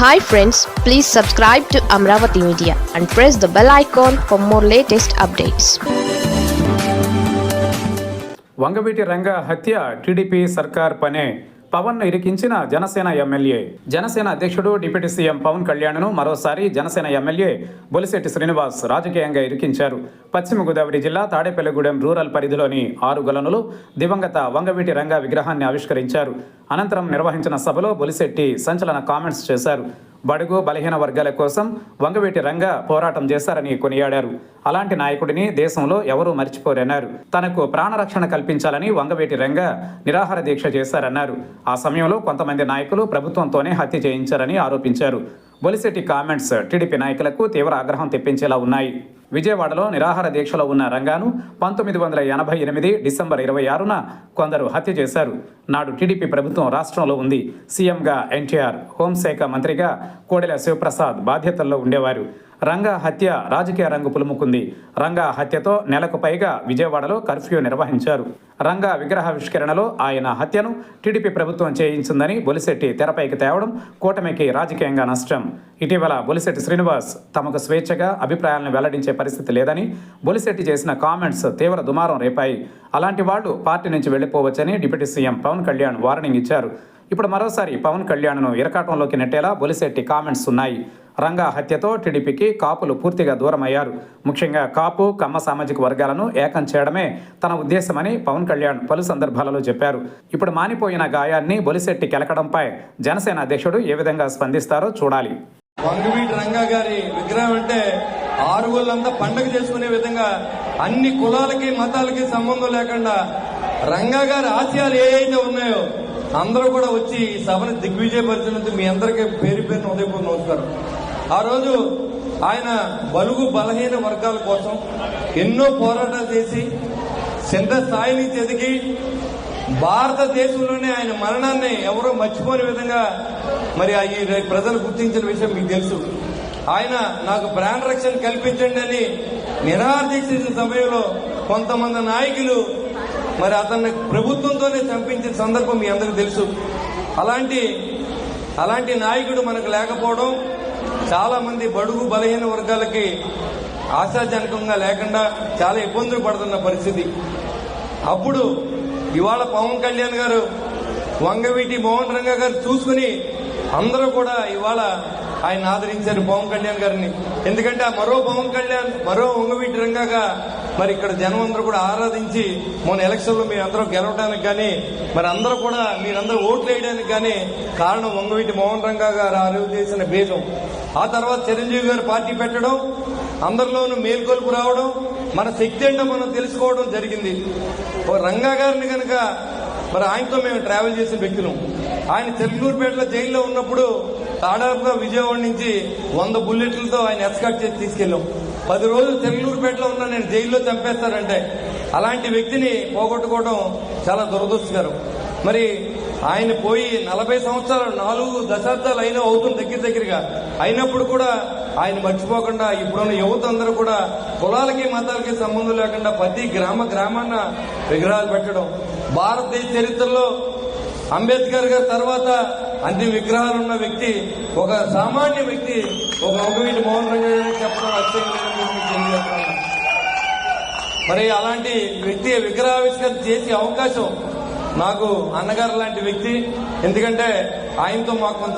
Hi friends please subscribe to Amaravati media and press the bell icon for more latest updates Vangaveeti Ranga హత్య TDP సర్కార్ పనే పవన్ ఇరికించిన Janasena MLA. Janasena అధ్యక్షుడు deputy CM Pawan కళ్యాణ్ను మరోసారి Janasena MLA Bolisetti Srinivas రాజకీయంగా ఇరికించారు. పశ్చిమ గోదావరి జిల్లా తాడేపల్లిగూడెం రూరల్ పరిధిలోని ఆరు గలనులు దివంగత వంగవీటి రంగ విగ్రహాన్ని ఆవిష్కరించారు. అనంతరం నిర్వహించిన సభలో బొలిశెట్టి సంచలన కామెంట్స్ చేశారు. బడుగు బలహీన వర్గాల కోసం వంగవేటి రంగ పోరాటం చేశారని కొనియాడారు. అలాంటి నాయకుడిని దేశంలో ఎవరూ మర్చిపోరన్నారు. తనకు ప్రాణరక్షణ కల్పించాలని వంగవేటి రంగ నిరాహార దీక్ష చేశారన్నారు. ఆ సమయంలో కొంతమంది నాయకులు ప్రభుత్వంతోనే హత్య చేయించారని ఆరోపించారు. బొలిశెట్టి కామెంట్స్ టీడీపీ నాయకులకు తీవ్ర ఆగ్రహం తెప్పించేలా ఉన్నాయి. విజయవాడలో నిరాహార దీక్షలో ఉన్న రంగాను పంతొమ్మిది వందల ఎనభై ఎనిమిది డిసెంబర్ ఇరవై ఆరున కొందరు హత్య చేశారు. నాడు టీడీపీ ప్రభుత్వం రాష్ట్రంలో ఉంది. సీఎంగా ఎన్టీఆర్ హోంశాఖ మంత్రిగా కోడెల శివప్రసాద్ బాధ్యతల్లో ఉండేవారు. రంగా హత్య రాజకీయ రంగు పులుముకుంది. రంగా హత్యతో నెలకు పైగా విజయవాడలో కర్ఫ్యూ నిర్వహించారు. రంగా విగ్రహావిష్కరణలో ఆయన హత్యను టీడీపీ ప్రభుత్వం చేయించిందని బొలిశెట్టి తెరపైకి తేవడం కూటమికి రాజకీయంగా నష్టం. ఇటీవల బొలిశెట్టి శ్రీనివాస్ తమకు స్వేచ్ఛగా అభిప్రాయాలను వెల్లడించే పరిస్థితి లేదని బొలిశెట్టి చేసిన కామెంట్స్ తీవ్ర దుమారం రేపాయి. అలాంటి వాళ్ళు పార్టీ నుంచి వెళ్ళిపోవచ్చని deputy CM Pawan Kalyan warning ఇచ్చారు. ఇప్పుడు మరోసారి పవన్ కళ్యాణ్ను ఇరకాటంలోకి నెట్టేలా బొలిశెట్టి కామెంట్స్ ఉన్నాయి. రంగా హత్యతో టీడీపీకి కాపులు పూర్తిగా దూరమయ్యారు. ముఖ్యంగా కాపు కమ్మ సామాజిక వర్గాలను ఏకం చేయడమే తన ఉద్దేశమని పవన్ కళ్యాణ్ పలు సందర్భాలలో చెప్పారు. ఇప్పుడు మానిపోయిన గాయాన్ని బొలిశెట్టి కెలకడంపై జనసేన అధ్యక్షుడు ఏ విధంగా స్పందిస్తారో చూడాలి. రంగా గారి విగ్రహం అంటే ఆరుగుళ్ళంతా పండగ చేసుకునే విధంగా అన్ని కులాలకి మతాలకి సంబంధం లేకుండా రంగా గారి ఆశయాలు ఏవైతే ఉన్నాయో అందరూ కూడా వచ్చి ఈ సభను దిగ్విజయపరిచినందుకు మీ అందరికీ పేరు పేరున ఉదయపూర్ణ నమస్కారం. ఆ రోజు ఆయన బలుగు బలహీన వర్గాల కోసం ఎన్నో పోరాటాలు చేసి చిన్న స్థాయిని నుంచి ఎదిగి భారతదేశంలోనే ఆయన మరణాన్ని ఎవరో మర్చిపోని విధంగా మరి ఈ ప్రజలు గుర్తించిన విషయం మీకు తెలుసు. ఆయన నాకు ప్రాణ రక్షణ కల్పించండి అని నిరాదీక్షించిన సమయంలో కొంతమంది నాయకులు మరి అతన్ని ప్రభుత్వంతోనే చంపించిన సందర్భం మీ అందరికి తెలుసు. అలాంటి అలాంటి నాయకుడు మనకు లేకపోవడం చాలా మంది బడుగు బలహీన వర్గాలకి ఆశాజనకంగా లేకుండా చాలా ఇబ్బందులు పడుతున్న పరిస్థితి. అప్పుడు ఇవాళ పవన్ కళ్యాణ్ గారు వంగవీటి మోహన్ రంగ గారు చూసుకుని అందరూ కూడా ఇవాళ ఆయన ఆదరించారు పవన్ కళ్యాణ్ గారిని. ఎందుకంటే ఆ మరో పవన్ కళ్యాణ్ మరో ఉంగవీటి రంగగా మరి ఇక్కడ జనం అందరూ కూడా ఆరాధించి మొన్న ఎలక్షన్లో అందరూ గెలవడానికి కానీ మరి అందరూ కూడా మీరందరూ ఓట్లు వేయడానికి కానీ కారణం వంగవీటి మోహన్ రంగా గారు ఆ చేసిన భేదం. ఆ తర్వాత చిరంజీవి గారు పార్టీ పెట్టడం అందరిలోనూ మేల్కొల్పు రావడం మన శక్తి ఏంటో మనం తెలుసుకోవడం జరిగింది. ఓ రంగా గారిని కనుక మరి ఆయనతో మేము ట్రావెల్ చేసిన వ్యక్తులం. ఆయన చెల్లూరుపేటలో జైల్లో ఉన్నప్పుడు దాదాపుగా విజయవాడ నుంచి వంద బుల్లెట్లతో ఆయన ఎస్కాట్ చేసి తీసుకెళ్ళాం. పది రోజులు చెల్లూరుపేటలో ఉన్న నేను జైల్లో చంపేస్తారంటే అలాంటి వ్యక్తిని పోగొట్టుకోవడం చాలా దురదృష్టకరం. మరి ఆయన పోయి నలభై సంవత్సరాలు నాలుగు దశాబ్దాలు అయినా అవుతుంది దగ్గర దగ్గరగా అయినప్పుడు కూడా ఆయన మర్చిపోకుండా ఇప్పుడున్న యువత అందరూ కూడా కులాలకి మతాలకి సంబంధం లేకుండా ప్రతి గ్రామ గ్రామాన విగ్రహాలు పెట్టడం. భారతదేశ చరిత్రలో అంబేద్కర్ గారి తర్వాత అన్ని విగ్రహాలు ఉన్న వ్యక్తి ఒక సామాన్య వ్యక్తి ఒక ఒకవీటి మోహన్ రంగ చెప్పడం అత్యంత మరి అలాంటి వ్యక్తి విగ్రహావిష్కరణ చేసే అవకాశం నాకు అన్నగారు లాంటి వ్యక్తి. ఎందుకంటే ఆయనతో మాకు కొంత